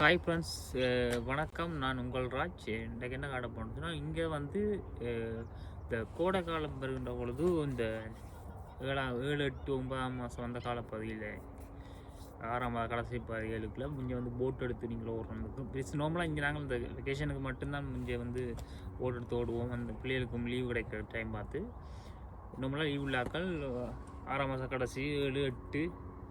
Hi friends uh, வணக்கம். நான் உங்கள் ராஜ். இன்றைக்கு என்ன காட்ட போனதுன்னா இங்கே வந்து uh, இந்த கோடை காலம் வருகின்ற பொழுது இந்த ஏழாம் ஏழு எட்டு ஒன்பதாம் மாதம் அந்த காலப்பகுதியில் ஆறாம் மாத கடைசி பகுதிகளுக்குள்ள இங்கே வந்து போட் எடுத்து நீங்கள் ஓடுறதுக்கு பிரிஸ் நார்மலாக இங்கே நாங்கள் இந்த வெக்கேஷனுக்கு மட்டும்தான் இங்கே வந்து போட் எடுத்து ஓடுவோம். அந்த பிள்ளைகளுக்கும் லீவு கிடைக்கிற டைம் பார்த்து. நார்மலாக லீவ் இல்லாக்கள் ஆறாம் மாதம் கடைசி ஏழு எட்டு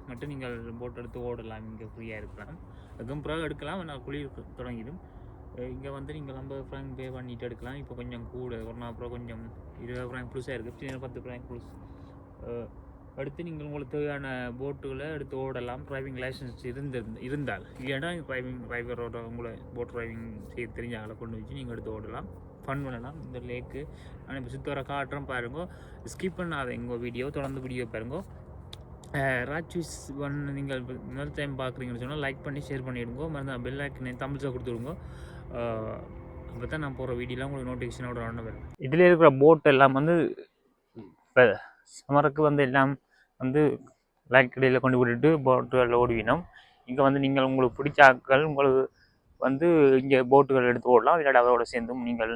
மட்டும் நீங்கள் போட் எடுத்து ஓடலாம். இங்கே ஃப்ரீயாக இருக்கலாம். அதுக்கும் பிறகு எடுக்கலாம் நான் குளிர் தொடங்கிடும். இங்கே வந்து நீங்கள் ஐம்பது ஃப்ராங்க் பே பண்ணிட்டு எடுக்கலாம். இப்போ கொஞ்சம் கூட ஒரு நாள் கொஞ்சம் இருபது ஃப்ராங்க் ப்ளூஸாக இருக்குது சின்ன பத்து ஃப்ராங்க் ப்ளூஸ் அடுத்து நீங்கள் உங்களுக்கு தேவையான போட்டுகளை எடுத்து ஓடலாம். டிரைவிங் லைசன்ஸ் இருந்து இருந்தால். இல்லைன்னா டிரைவிங் டிரைவரோட உங்களை போட் டிரைவிங் செய்ய தெரிஞ்ச ஆளை கொண்டு வச்சு நீங்கள் எடுத்து ஓடலாம். ஃபன் பண்ணலாம். இந்த லேக்கு ஆனால் இப்போ சுற்றி வர காட்டுறோம் பாருங்க ஸ்கிப் பண்ணாத எங்கள் வீடியோ தொடர்ந்து வீடியோ பாருங்க. ராட்சிஸ் ஒன் நீங்கள் இப்ப முதல் டைம் பார்க்குறீங்கன்னு சொன்னால் லைக் பண்ணி ஷேர் பண்ணிவிடுங்க மறந்து பெல் ஐக்கனை தமிழ்ஸாக கொடுத்துருங்க அப்போ தான் நான் போகிற வீடியோலாம் உங்களுக்கு நோட்டிஃபிகேஷனோட ஒன்று வரும். இதில் இருக்கிற போட் எல்லாம் வந்து இப்போ சமருக்கு வந்து எல்லாம் வந்து லைக் கடையில் கொண்டு விட்டுட்டு போட்டுகளில் ஓடுவினோம். இங்கே வந்து நீங்கள் உங்களுக்கு பிடிச்ச ஆட்கள் உங்களுக்கு வந்து இங்கே போட்டுகள் எடுத்து ஓடலாம். இல்லாட்டி அவரோட சேர்ந்தும் நீங்கள்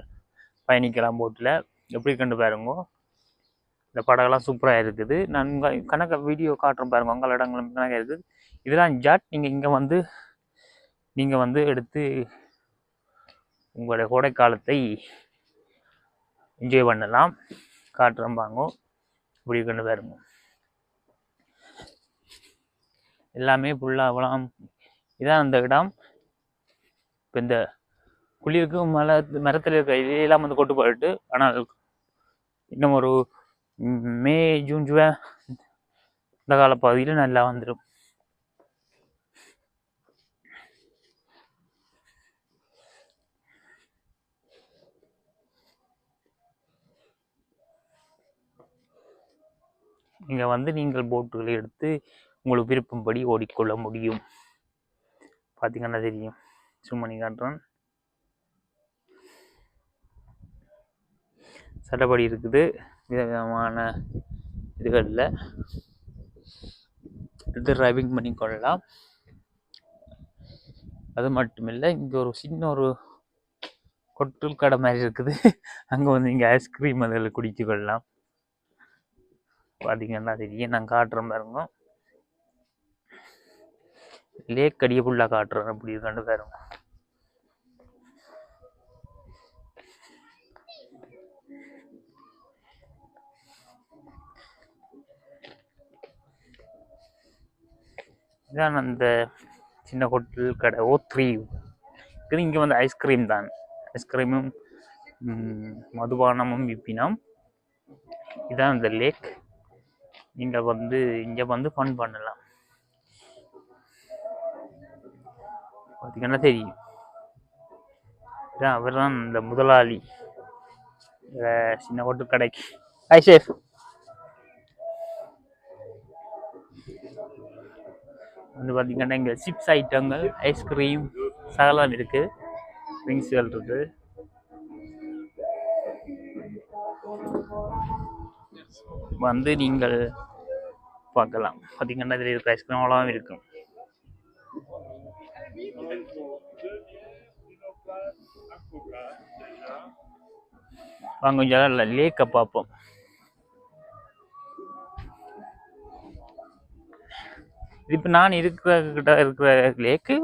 பயணிக்கலாம் போட்டில் எப்படி கண்டு பாருங்க. இந்த படகெல்லாம் சூப்பராக இருக்குது. நான் உங்கள் கணக்க வீடியோ காட்டுறேன் பாருங்கள் உங்கள் இடங்களும் கணக்காக இருக்குது. இதெல்லாம் ஜாட் நீங்கள் இங்கே வந்து நீங்கள் வந்து எடுத்து உங்களுடைய கோடைக்காலத்தை என்ஜாய் பண்ணலாம். காட்டுறேன் பாங்கோ இப்படி கொண்டு பாருங்க. எல்லாமே ஃபுல்லாகலாம் இதான் அந்த இடம். இப்போ இந்த குளிருக்கு மலை மரத்தில் இருக்க இலையெல்லாம் வந்து கொட்டு போயிட்டு ஆனால் இன்னும் ஒரு மே ஜூன் ஜூலை இந்த காலப்பகுதியில் நல்லா வந்துடும் இங்கே வந்து நீங்கள் போட்டுகளை எடுத்து உங்களுக்கு விருப்பம்படி ஓடிக்கொள்ள முடியும் பார்த்தீங்கன்னா தெரியும் சும்மா நீ காட்டுறேன் சட்டப்படி இருக்குது விதவிதமான இதுகளில் எடுத்து டிரைவிங் பண்ணி கொள்ளலாம். அது மட்டுமில்லை இங்கே ஒரு சின்ன ஒரு கொட்டல் கடை மாதிரி இருக்குது. அங்கே வந்து இங்கே ஐஸ்கிரீம் அதில் குடித்து கொள்ளலாம். பார்த்தீங்கன்னா தெரியும் நான் காட்டுற பாருங்க. லேக் அடிய ஃபுல்லாக காட்டுறேன் அப்படி இருக்காண்டு பாருங்க. இதான் அந்த சின்ன ஹோட்டல் கடை ஓ த்ரீ இது இங்கே வந்து ஐஸ்கிரீம் தான். ஐஸ்கிரீமும் மதுபானமும் விற்பினோம் இதான் இந்த லேக் நீங்கள் வந்து இங்கே வந்து ஃபன் பண்ணலாம். பார்த்தீங்கன்னா தெரியும்? இதான் அவர் தான் இந்த முதலாளி சின்ன ஹோட்டல் கடைக்கு. ஐ ஷேஃப் வந்து பார்த்திங்கன்னா இங்கே சிப்ஸ் ஐட்டங்கள் ஐஸ்கிரீம் சகலம் இருக்குது ட்ரிங்க்ஸுகள் இருக்குது வந்து நீங்கள் பார்க்கலாம். பார்த்தீங்கன்னா இதில் இருக்கிற ஐஸ்கிரீம் அவ்வளோவும் இருக்கும். வாங்க கொஞ்சம் லேக்கை பார்ப்போம். இப்போ நான் இருக்கிற கிட்ட இருக்கிற லேக்கு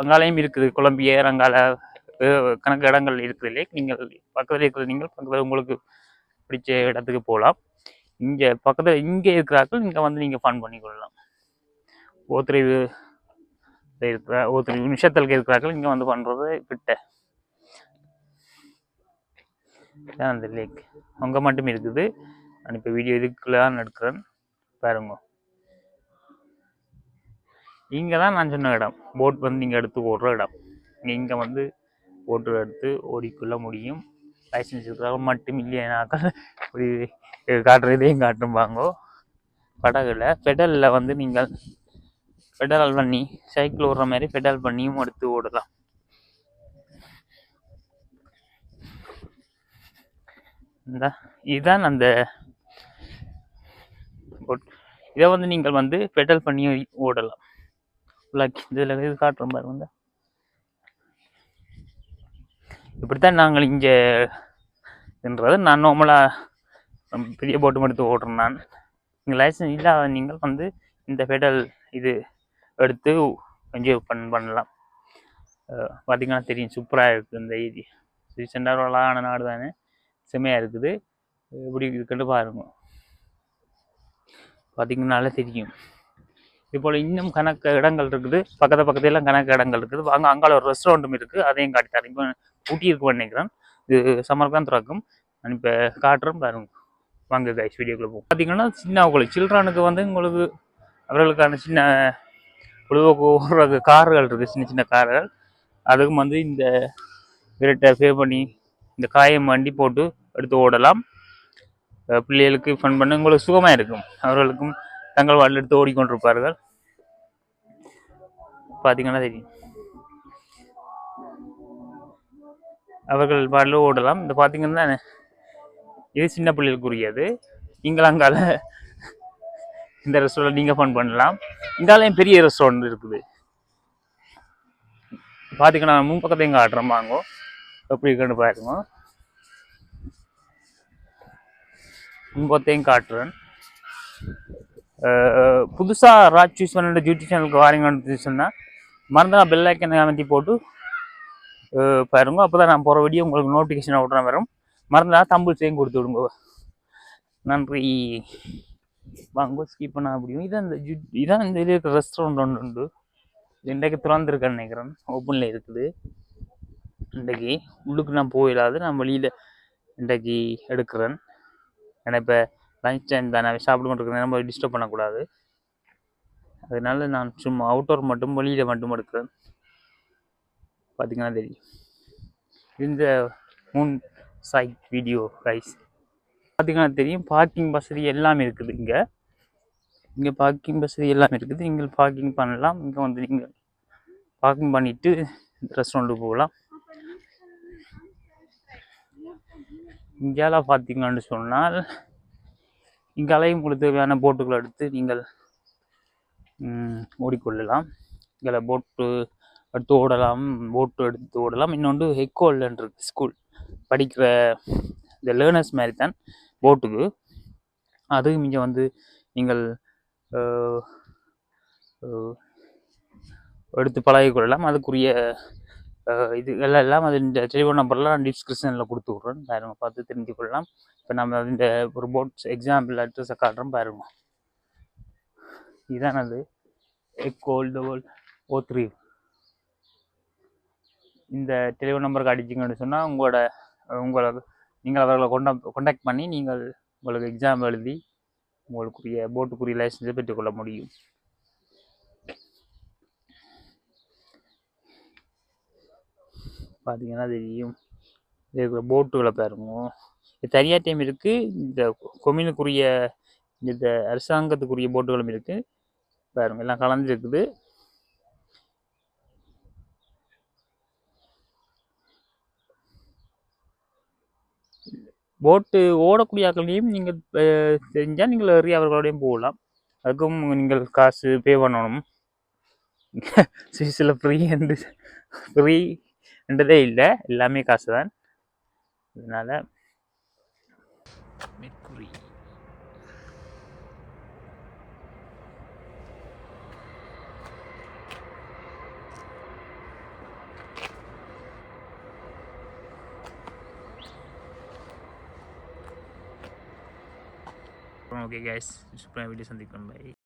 அங்காலையும் இருக்குது. கொலம்பியர் அங்கால கணக்கு இடங்கள் இருக்கிற லேக். நீங்கள் பக்கத்தில் இருக்கிற நீங்கள் பக்கத்தில் உங்களுக்கு பிடிச்ச இடத்துக்கு போகலாம் இங்கே பக்கத்தில் இங்கே இருக்கிறார்கள். இங்கே வந்து நீங்கள் ஃபன் பண்ணிக்கொள்ளலாம் ஓத்திரிவு இருக்கிற ஒருத்தர் நிமிஷத்தில் இருக்கிறார்கள். இங்கே வந்து பண்ணுறது கிட்ட இதான் அந்த லேக். அங்கே மட்டும் இருக்குது. நான் இப்போ வீடியோ இதுக்குள்ளே தான் எடுக்கிறேன். பாருங்க. இங்கே தான் நான் சொன்ன இடம். போட் வந்து நீங்கள் எடுத்து ஓடுற இடம். இங்கே வந்து போட்டு எடுத்து ஓடிக்கொள்ள முடியும். லைசன்ஸ் இருக்கிறவங்க மட்டும் இல்லைனாக்கா இப்படி காட்டுறதையும் காட்டும்பாங்கோ. படகுல பெடலில் வந்து நீங்கள் பெடல் பண்ணி சைக்கிள் ஓடுற மாதிரி பெடல் பண்ணியும் எடுத்து ஓடலாம். இந்த இதுதான் அந்த இதை வந்து நீங்கள் வந்து பெடல் பண்ணியும் ஓடலாம். விளக்கி இதில் இது காட்டுறோம் பாருங்க இப்படி இப்படித்தான் நாங்கள் இங்கே என்றது நான் நார்மலாக பெரிய போட்டு எடுத்து ஓடுறேன் நான். நீங்கள் லைசன்ஸ் இல்லாத நீங்கள் வந்து இந்த பெடல் இது எடுத்து என்ஜாய் பண் பண்ணலாம். பார்த்திங்கன்னா பார்த்தீங்கன்னா தெரியும் சூப்பராக இருக்குது இந்த ஏரியா ரீசெண்டாக அழகான நாடு தானே. செம்மையாக இருக்குது. எப்படி இருக்குன்னு பாருங்க. பார்த்தீங்கன்னாலே தெரியும். இது போல் இன்னும் கணக்கு இடங்கள் இருக்குது. பக்கத்து பக்கத்துல கணக்கு இடங்கள் இருக்குது. அங்கே அங்கால ஒரு ரெஸ்டாரண்ட்டும் இருக்குது அதையும் காட்டி தரேன். இப்போ ஊட்டி இருக்கு நினைக்கிறேன். இது சம்மர் தான் திறக்கும். நான் இப்போ காட்டுறேன். பாருங்க. வாங்க கைஸ் வீடியோக்குள்ளே போகும் பார்த்தீங்கன்னா சின்ன உங்களுக்கு சில்ட்ரனுக்கு வந்து உங்களுக்கு அவர்களுக்கான சின்ன பொழுதுபோக்கு ஓடுற கார்கள் இருக்குது. சின்ன சின்ன கார்கள். அதுக்கும் வந்து இந்த விரட்டை பே பண்ணி இந்த காயம் வண்டி போட்டு எடுத்து ஓடலாம். பிள்ளைகளுக்கு ஃபன் பண்ண உங்களுக்கு சுகமாக இருக்கும். அவர்களுக்கும் தங்கள் வாழ் எடுத்து ஓடிக்கொண்டிருப்பார்கள். பார்த்தீங்கன்னா தெரியும். அவர்கள் வாழ்ல ஓடலாம். இந்த பார்த்தீங்கன்னா இது சின்ன பிள்ளைகளுக்குரியது. இங்கலாங்கால இந்த ரெஸ்டாரண்ட் நீங்கள் ஃபன் பண்ணலாம். இங்காலையும் பெரிய ரெஸ்டாரண்ட் இருக்குது. பார்த்தீங்கன்னா முன் பக்கத்தையும் ஆடுறோம் வாங்கோ. எப்படி இருக்குன்னு பாருங்க. முன்பத்தையும் காட்டுறேன். புதுசாக புதுசா ராஜ் சூஸ் பண்ண யூடியூப் சேனலுக்கு வாரீங்கன்னு சொன்னால் மறந்தா பெல் ஐக்கனை அமைத்தி போட்டு பாருங்க. அப்போ தான் நான் போகிற வீடியோ உங்களுக்கு நோட்டிஃபிகேஷன் விட்ற வரும். மறந்துடா தம்பிள் செய்யும் கொடுத்து விடுங்க. நன்றி. வாங்க ஸ்கிப் பண்ண முடியும் இதான் இந்த ஜு- இதான் இந்த இது இருக்கிற ரெஸ்டாரண்ட் ஒன்று உண்டு. இன்றைக்கு திறந்துருக்கேன்னு நினைக்கிறேன். ஓப்பனில் இருக்குது. இன்றைக்கு உள்ளுக்கு நான் போயிடாது. நான் வெளியில் இன்றைக்கு எடுக்கிறேன். ஏன்னா இப்போ லஞ்ச் டைம் தானே. சாப்பிட்டு கொண்டிருக்கிறேன் நம்ம டிஸ்டர்ப் பண்ணக்கூடாது. அதனால நான் சும்மா அவுட்டோர் மட்டும் வெளியில் மட்டும் எடுக்கிறேன் பார்த்தீங்கன்னா தெரியும். இந்த மூன் சைட் வீடியோ கைஸ் பார்த்தீங்கன்னா தெரியும் பார்க்கிங் வசதி எல்லாமே இருக்குது இங்கே. இங்கே பார்க்கிங் வசதி எல்லாமே இருக்குது. நீங்கள் பார்க்கிங் பண்ணலாம். இங்கே வந்து நீங்கள் பார்க்கிங் பண்ணிவிட்டு ரெஸ்டாரண்ட்டுக்கு போகலாம். இங்கேலாம் பார்த்தீங்கன்னு சொன்னால் இங்காலையும் உங்களுக்கு தேவையான போட்டுகளை எடுத்து நீங்கள் ஓடிக்கொள்ளலாம் இதில் போட்டு எடுத்து ஓடலாம் போட்டு எடுத்து ஓடலாம். இன்னொன்று ஹெக்கோல்டன் இருக்கு ஸ்கூல் படிக்கிற இந்த லேர்னர்ஸ் மாதிரி தான் போட்டுக்கு அதுவும் இங்கே வந்து நீங்கள் எடுத்து பழகி எடுத்து பழகிக்கொள்ளலாம் அதுக்குரிய இது எல்லாம் எல்லாம் அது இந்த டெலிஃபோன் நம்பர்லாம் நான் டிஸ்கிரிப்ஷனில் கொடுத்து விட்றேன். பாருங்க பார்த்து தெரிஞ்சு கொள்ளலாம் இப்போ நம்ம இந்த ஒரு போட் எக்ஸாம்பிள் அட்ரஸை காட்டுறோம் பாருங்கள் இதான் அது எக்கோல் டபுள் ஓ த்ரீ இந்த டெலிஃபோன் நம்பருக்கு அடிச்சிங்கன்னு சொன்னால் உங்களோட உங்களை நீங்கள் அவர்களை கொண்டா காண்டாக்ட் பண்ணி நீங்கள் உங்களுக்கு எக்ஸாம் எழுதி உங்களுக்குரிய போட்டுக்குரிய லைசன்ஸை பெற்றுக்கொள்ள முடியும். பார்த்தீங்கன்னா தெரியும். இருக்கிற போட்டுகளை பாருங்க. தனியார் டைம் இருக்குது இந்த கொம்யூனுக்குரிய இந்த அரசாங்கத்துக்குரிய போட்டுகளும் இருக்குது பாருங்க எல்லாம் கலந்துருக்குது. போட்டு ஓடக்கூடிய ஆக்களையும் நீங்கள் தெரிஞ்சால் நீங்கள் ஏறி அவர்களோடையும் போகலாம். அதுக்கும் நீங்கள் காசு பே பண்ணணும். சுவிஸில் ஃப்ரீ என்று ஃப்ரீ என்றதே இல்லை எல்லாமே காசு தான் அதனால் மெர்க்குரி ஓகே கேஸ் சூப்பராக வீடியோ சந்திக்கிறோம் பை